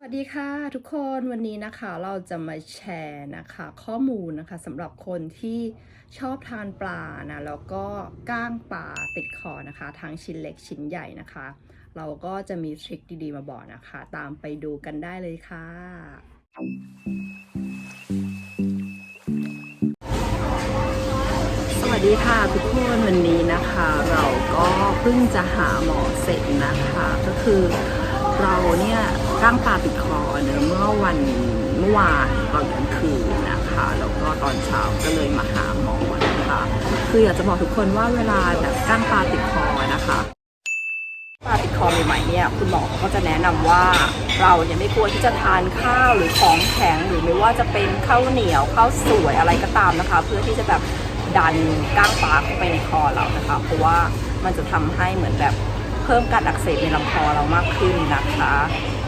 สวัสดีค่ะทุกคนวันนี้นะคะเราจะมาแชร์นะคะข้อมูลนะคะสำหรับคนที่ชอบทานปลานะแล้วก็ก้างปลาติดคอนะคะทั้งชิ้นเล็กชิ้นใหญ่นะคะ เราก็จะมีทริคดีๆมาบอกนะคะ ตามไปดูกันได้เลยค่ะ สวัสดีค่ะทุกคนวันนี้นะคะ เราก็เพิ่งจะหาหมอเสร็จนะคะ ก็คือเราเนี่ย ร่างปลาติดคอเนอะเมื่อวันเมื่อวานตอนกลางคืนนะคะแล้วก็ตอนเช้าก็เลยมาหาหมอนะคะคืออยากจะบอกทุกคนว่าเวลาแบบก้างปลาติดคอนะคะปลาติดคอใหม่ๆเนี่ยคุณหมอก็จะแนะนำว่าเราเนี่ยไม่ควรที่จะทานข้าวหรือของแข็งหรือไม่ว่าจะเป็นข้าวเหนียวข้าวสวยอะไรก็ตามนะคะ เพื่อที่จะแบบดันก้างปลาเข้าไปในคอเรานะคะ เพราะว่ามันจะทำให้เหมือนแบบเพิ่มการอักเสบในลำคอเรามากขึ้นนะคะ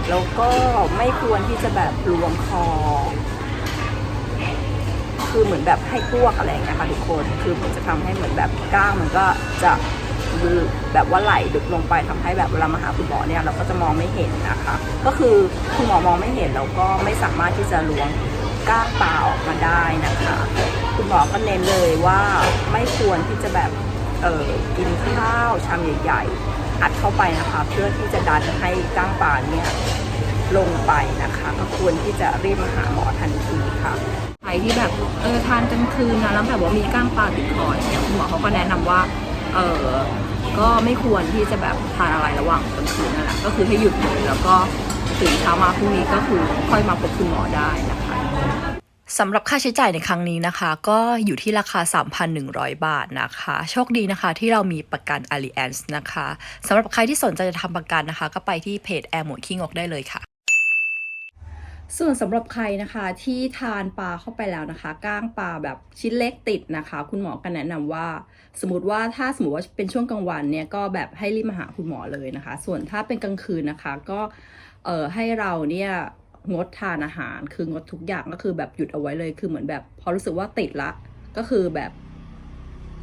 แล้วก็ไม่ควรที่จะแบบรวมคอ คือเหมือนแบบให้กวกอะไรอย่างเงี้ยค่ะทุกคน คือมันจะทำให้เหมือนแบบก้างมันก็จะแบบว่าไหลดึกลงไปทำให้แบบเวลามาหาคุณหมอเนี่ยเราก็จะมองไม่เห็นนะคะ ก็คือคุณหมอมองไม่เห็นเราก็ไม่สามารถที่จะล้วงก้างปลาออกมาได้นะคะ คุณหมอก็เน้นเลยว่าไม่ควรที่จะแบบเออกินข้าวชามใหญ่ๆ อัดเข้าไปนะคะ เพื่อที่จะดันให้ก้างปลาเนี่ยลงไปนะคะ ก็ควรที่จะรีบมาหาหมอทันทีค่ะใครที่แบบเออทานกลางคืนนะแล้วแบบว่ามีก้างปลาติดคอเนี่ยคุณหมอเขาก็แนะนำว่าเออก็ไม่ควรที่จะแบบทานอะไรระหว่างกลางคืนนั่นแหละก็คือให้หยุดเลยแล้วก็ตื่นเช้ามาพรุ่งนี้ก็คือค่อยมาพบคุณหมอได้นะคะ สำหรับค่าใช้จ่ายในครั้งนี้นะคะ ก็อยู่ที่ราคา 3,100 บาทนะคะ โชคดีนะคะที่เรามีประกัน Allianz นะคะสำหรับใครที่สนใจจะทำประกันนะคะ ก็ไปที่เพจแอร์หมดขี้งกได้เลยค่ะส่วนสำหรับใครนะคะที่ทานปลาเข้าไปแล้วนะคะก้างปลาแบบชิ้นเล็กติดนะคะ คุณหมอก็แนะนำว่า สมมติว่าถ้าสมมติว่าเป็นช่วงกลางวันเนี่ยก็แบบให้รีบมาหาคุณหมอเลยนะคะ ส่วนถ้าเป็นกลางคืนนะคะ ก็เอ่อให้เราเนี่ย งดทานอาหาร คืองดทุกอย่างก็คือแบบหยุดเอาไว้เลย คือเหมือนแบบ พอรู้สึกว่าติดละ ก็คือแบบ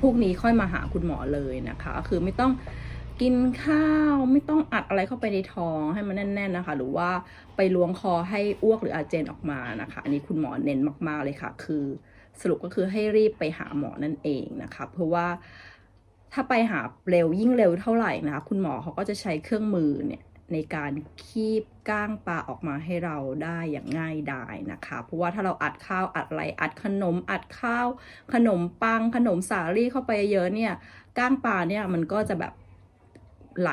พวกนี้ค่อยมาหาคุณหมอเลยนะคะก็คือไม่ต้องกินข้าวไม่ต้องอัดอะไรเข้าไปในท้องให้มันแน่น ๆนะคะ หรือว่าไปล้วงคอให้อ้วกหรืออาเจยนออกมานะคะ อันนี้คุณหมอเน้นมากๆเลยค่ะ คือสรุปก็คือให้รีบไปหาหมอนั่นเองนะคะ เพราะว่าถ้าไปหาเร็วยิ่งเร็วเท่าไหร่นะคะ คุณหมอเขาก็จะใช้เครื่องมือเนี่ย ในการคีบก้างปลาออกมาให้เราได้อย่างง่ายดายนะคะ เพราะว่าถ้าเราอัดข้าวอัดไรอัดขนมอัดข้าว ขนมปังขนมสาลี่เข้าไปเยอะเนี่ยก้างปลาเนี่ยมันก็จะแบบไหล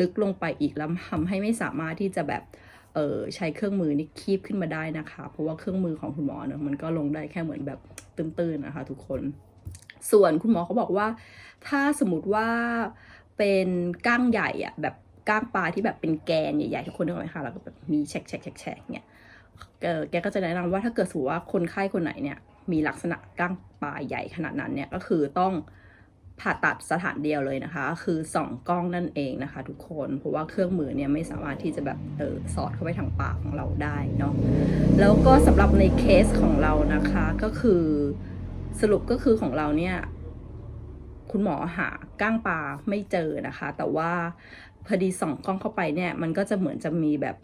ลึกลงไปอีกแล้วทำให้ไม่สามารถที่จะแบบเออใช้เครื่องมือนี่คีบขึ้นมาได้นะคะ เพราะว่าเครื่องมือของคุณหมอเนี่ยมันก็ลงได้แค่เหมือนแบบตื้นๆนะคะ ทุกคนส่วนคุณหมอเขาบอกว่า ถ้าสมมติว่าเป็นก้างใหญ่อะแบบ ก้างปลาที่แบบเป็นแกนใหญ่ๆทุกคนนึกออกไหมคะแล้วก็แบบมีแฉกแฉกแฉกแฉกเนี่ยเออแกก็จะแนะนำว่าถ้าเกิดสมมติว่าคนไข้คนไหนเนี่ยมีลักษณะก้างปลาใหญ่ขนาดนั้นเนี่ยก็คือต้องผ่าตัดสถานเดียวเลยนะคะ คือส่องกล้องนั่นเองนะคะ ทุกคนเพราะว่าเครื่องมือเนี่ยไม่สามารถที่จะแบบเออสอดเข้าไปทางปากของเราได้เนาะแล้วก็สำหรับในเคสของเรานะคะก็คือสรุปก็คือของเราเนี่ยคุณหมอหาก้างปลาไม่เจอนะคะ แต่ว่า พอดีส่องกล้องเข้าไปเนี่ย มันก็จะเหมือนจะมีแบบ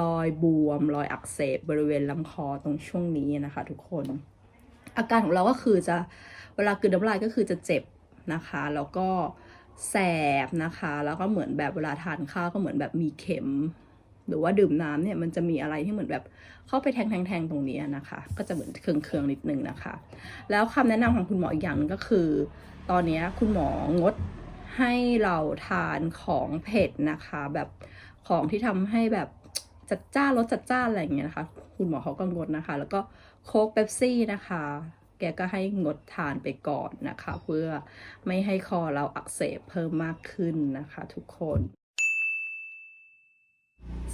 รอยบวม รอยอักเสบบริเวณลำคอตรงช่วงนี้นะคะ ทุกคน อาการของเราก็คือจะเวลากืนน้ำลายก็คือจะเจ็บนะคะ แล้วก็แสบนะคะ แล้วก็เหมือนแบบเวลาทานข้าวก็เหมือนแบบมีเข็ม หรือว่าดื่มน้ำเนี่ยมันจะมีอะไรที่เหมือนแบบเข้าไปแทงแทงแทงตรงนี้นะคะ ก็จะเหมือนเคืองเคืองๆนิดนึงนะคะ แล้วคำแนะนำของคุณหมออีกอย่างนึงก็คือ ตอนนี้คุณหมองด ให้เราทานของเผ็ดนะคะ แบบของที่ทำให้แบบจัดจ้านรสจัดจ้านอะไรอย่างเงี้ยนะคะ คุณหมอเขาก็งดนะคะ แล้วก็โค้กเบปซี่นะคะ แกก็ให้งดทานไปก่อนนะคะ เพื่อไม่ให้คอเราอักเสบเพิ่มมากขึ้นนะคะทุกคน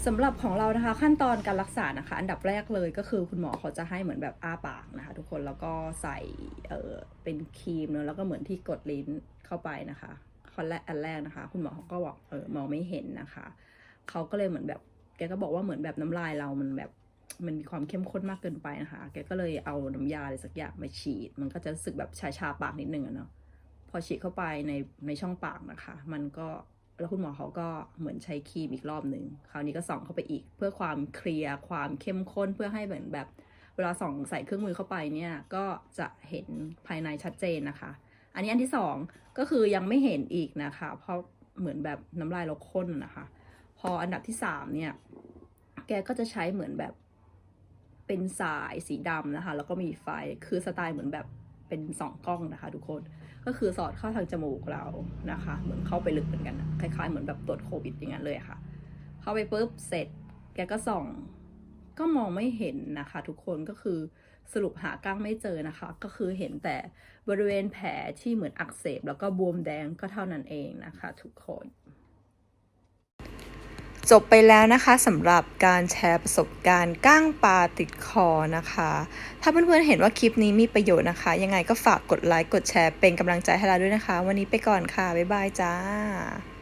สำหรับของเรานะคะขั้นตอนการรักษานะคะ อันดับแรกเลยก็คือคุณหมอเขาจะให้เหมือนแบบอ้าปากนะคะ ทุกคนแล้วก็ใส่เออเป็นครีมเนอะแล้วก็เหมือนที่กดลิ้นเข้าไปนะคะ ข้อแรกอันแรกนะคะ คุณหมอเขาก็บอกเออมองไม่เห็นนะคะเขาก็เลยเหมือนแบบแกก็บอกว่าเหมือนแบบน้ำลายเรามันแบบมันมีความเข้มข้นมากเกินไปนะคะ แกก็เลยเอาน้ำยาอะไรสักอย่างมาฉีด มันก็จะรู้สึกแบบชาชาๆปากนิดนึงอะเนาะ พอฉีดเข้าไปในในช่องปากนะคะ มันก็แล้วคุณหมอเขาก็เหมือนใช้ครีมอีกรอบหนึ่ง คราวนี้ก็ส่องเข้าไปอีก เพื่อความเคลียร์ความเข้มข้นเพื่อให้เหมือนแบบ เวลาส่องใส่เครื่องมือเข้าไปเนี่ยก็จะเห็นภายในชัดเจนนะคะ อันนี้อันที่สองก็คือยังไม่เห็นอีกนะคะ เพราะเหมือนแบบน้ำลายเราข้นนะคะ พออันดับที่สามเนี่ย แกก็จะใช้เหมือนแบบเป็นสายสีดำนะคะ แล้วก็มีไฟคือสไตล์เหมือนแบบเป็นสองกล้องนะคะ ทุกคนก็คือสอดเข้าทางจมูกเรานะคะ เหมือนเข้าไปลึกเหมือนกันคล้ายๆ เหมือนแบบตรวจโควิดอย่างนั้นเลยค่ะ เข้าไปปุ๊บเสร็จ แกก็ส่อง ก็มองไม่เห็นนะคะ ทุกคนก็คือ สรุปหาก้างไม่เจอนะคะ ก็คือเห็นแต่บริเวณแผลที่เหมือนอักเสบ แล้วก็บวมแดงก็เท่านั้นเองนะคะทุกคนจบไปแล้วนะคะสำหรับการแชร์ประสบการณ์ก้างปลาติดคอนะคะ ถ้าเพื่อนๆเห็นว่าคลิปนี้มีประโยชน์นะคะ ยังไงก็ฝากกดไลค์กดแชร์เป็นกำลังใจให้เราด้วยนะคะ วันนี้ไปก่อนค่ะ บ๊ายบายจ้า